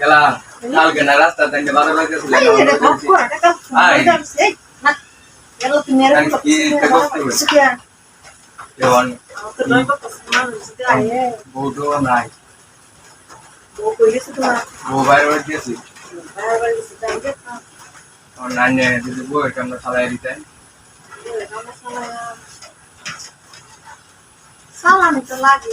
গেলাম কালকে না রাস্তা থেকে বারো বাজে নাই। মোবাইল দিয়েছি অনলাইনে যদি বই আমরা চালাই দিতেন সালামি। তো লাগে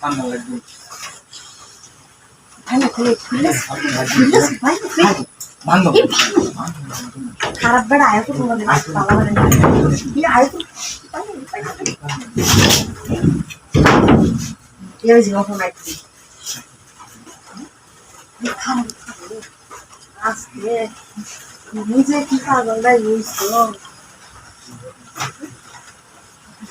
পাঙ্গা লাগবে ভালো করে খুললে ভাই ভাঙো খারাপ বেড়া আয় তো তোমাদের পালা কি আয় তো এই জীবন ফোন আইছি খারাপ আজকে নিজে কি পাগলটা ইউজ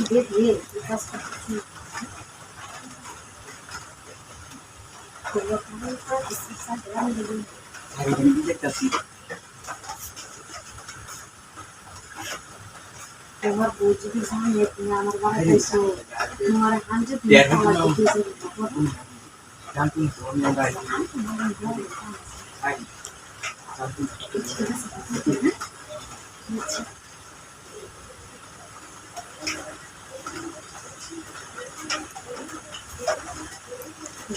धीरे धीरे विकास करती ఎవరు పూజ తీసాను చెప్పిన మరి వాళ్ళ తెలుసు మరి అంటే తీసుకోవాలి